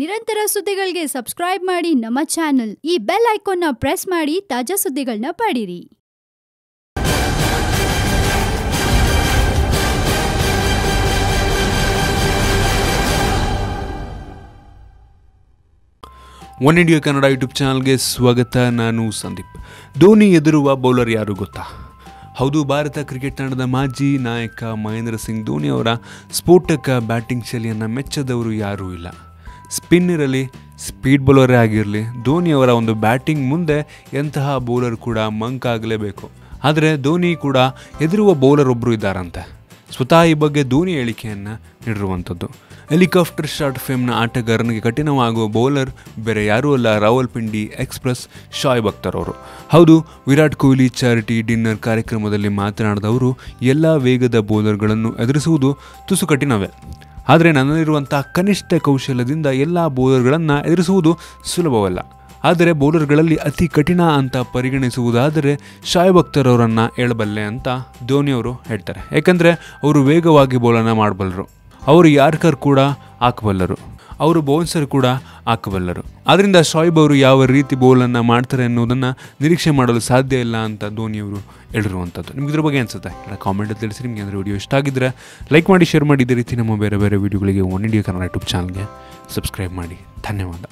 ನಿರಂತರ ಸುದ್ದಿಗಳಿಗೆ ಸಬ್ಸ್ಕ್ರೈಬ್ ಮಾಡಿ ನಮ್ಮ ಚಾನೆಲ್. ಈ ಬೆಲ್ ಐಕಾನ್ನ ಪ್ರೆಸ್ ಮಾಡಿ ತಾಜಾ ಸುದ್ದಿಗಳನ್ನ ಪಡೀರಿ. ಒನ್ ಇಂಡಿಯಾ ಕನ್ನಡ ಯೂಟ್ಯೂಬ್ ಚಾನಲ್ಗೆ ಸ್ವಾಗತ. ನಾನು ಸಂದೀಪ್. ಧೋನಿ ಎದುರುವ ಬೌಲರ್ ಯಾರು ಗೊತ್ತಾ? ಹೌದು, ಭಾರತ ಕ್ರಿಕೆಟ್ ತಂಡದ ಮಾಜಿ ನಾಯಕ ಮಹೇಂದ್ರ ಸಿಂಗ್ ಧೋನಿ ಅವರ ಸ್ಫೋಟಕ ಬ್ಯಾಟಿಂಗ್ ಶೈಲಿಯನ್ನು ಮೆಚ್ಚದವರು ಯಾರೂ ಇಲ್ಲ. ಸ್ಪಿನ್ ಇರಲಿ, ಸ್ಪೀಡ್ ಬೌಲರೇ ಆಗಿರಲಿ ಧೋನಿ ಅವರ ಒಂದು ಬ್ಯಾಟಿಂಗ್ ಮುಂದೆ ಎಂತಹ ಬೌಲರ್ ಕೂಡ ಮಂಕಾಗಲೇಬೇಕು. ಆದರೆ ಧೋನಿ ಕೂಡ ಎದುರುವ ಬೌಲರ್ ಒಬ್ಬರು ಇದ್ದಾರಂತೆ. ಸ್ವತಃ ಈ ಬಗ್ಗೆ ಧೋನಿ ಹೇಳಿಕೆಯನ್ನು ನೀಡಿರುವಂಥದ್ದು. ಹೆಲಿಕಾಪ್ಟರ್ ಶಾರ್ಟ್ ಫೇಮ್ನ ಆಟಗಾರನಿಗೆ ಕಠಿಣವಾಗುವ ಬೌಲರ್ ಬೇರೆ ಯಾರೂ ಅಲ್ಲ, ರಾವಲ್ಪಿಂಡಿ ಎಕ್ಸ್ಪ್ರೆಸ್ ಶಾಯ್ ಅಖ್ತರ್ ಅವರು. ಹೌದು, ವಿರಾಟ್ ಕೊಹ್ಲಿ ಚಾರಿಟಿ ಡಿನ್ನರ್ ಕಾರ್ಯಕ್ರಮದಲ್ಲಿ ಮಾತನಾಡಿದವರು ಎಲ್ಲ ವೇಗದ ಬೌಲರ್ಗಳನ್ನು ಎದುರಿಸುವುದು ತುಸು ಕಠಿಣವೇ. ಆದರೆ ನನ್ನಲ್ಲಿರುವಂಥ ಕನಿಷ್ಠ ಕೌಶಲ್ಯದಿಂದ ಎಲ್ಲ ಬೌಲರ್ಗಳನ್ನು ಎದುರಿಸುವುದು ಸುಲಭವಲ್ಲ. ಆದರೆ ಬೌಲರ್ಗಳಲ್ಲಿ ಅತಿ ಕಠಿಣ ಅಂತ ಪರಿಗಣಿಸುವುದಾದರೆ ಶಾಯ್ ಅಖ್ತರ್ ಅವರನ್ನು ಹೇಳಬಲ್ಲೆ ಅಂತ ಧೋನಿಯವರು ಹೇಳ್ತಾರೆ. ಯಾಕಂದರೆ ಅವರು ವೇಗವಾಗಿ ಬೌಲನ್ನು ಮಾಡಬಲ್ಲರು. ಅವರು ಯಾರ್ಕರ್ ಕೂಡ ಹಾಕಬಲ್ಲರು. ಅವರು ಬೌನ್ಸರ್ ಕೂಡ ಹಾಕಬಲ್ಲರು. ಆದ್ದರಿಂದ ಶಾಯಿಬ್ ಅವರು ಯಾವ ರೀತಿ ಬೌಲನ್ನು ಮಾಡ್ತಾರೆ ಅನ್ನೋದನ್ನು ನಿರೀಕ್ಷೆ ಮಾಡಲು ಸಾಧ್ಯ ಇಲ್ಲ ಅಂತ ಧೋನಿಯವರು ಹೇಳಿರುವಂಥದ್ದು. ನಿಮ್ಗೆ ಇದ್ರ ಬಗ್ಗೆ ಅನಿಸುತ್ತೆ? ಕಾಮೆಂಟ್ ತಿಳಿಸಿ. ನಿಮಗೆ ಅಂದರೆ ವಿಡಿಯೋ ಇಷ್ಟ ಆಗಿದ್ದರೆ ಲೈಕ್ ಮಾಡಿ ಶೇರ್ ಮಾಡಿ. ಇದೇ ರೀತಿ ನಮ್ಮ ಬೇರೆ ಬೇರೆ ವೀಡಿಯೋಗಳಿಗೆ ಒನ್ ಇಂಡಿಯಾ ಕನ್ನಡ ಯೂಟ್ಯೂಬ್ ಚಾನಲ್ಗೆ ಸಬ್ಸ್ಕ್ರೈಬ್ ಮಾಡಿ. ಧನ್ಯವಾದ.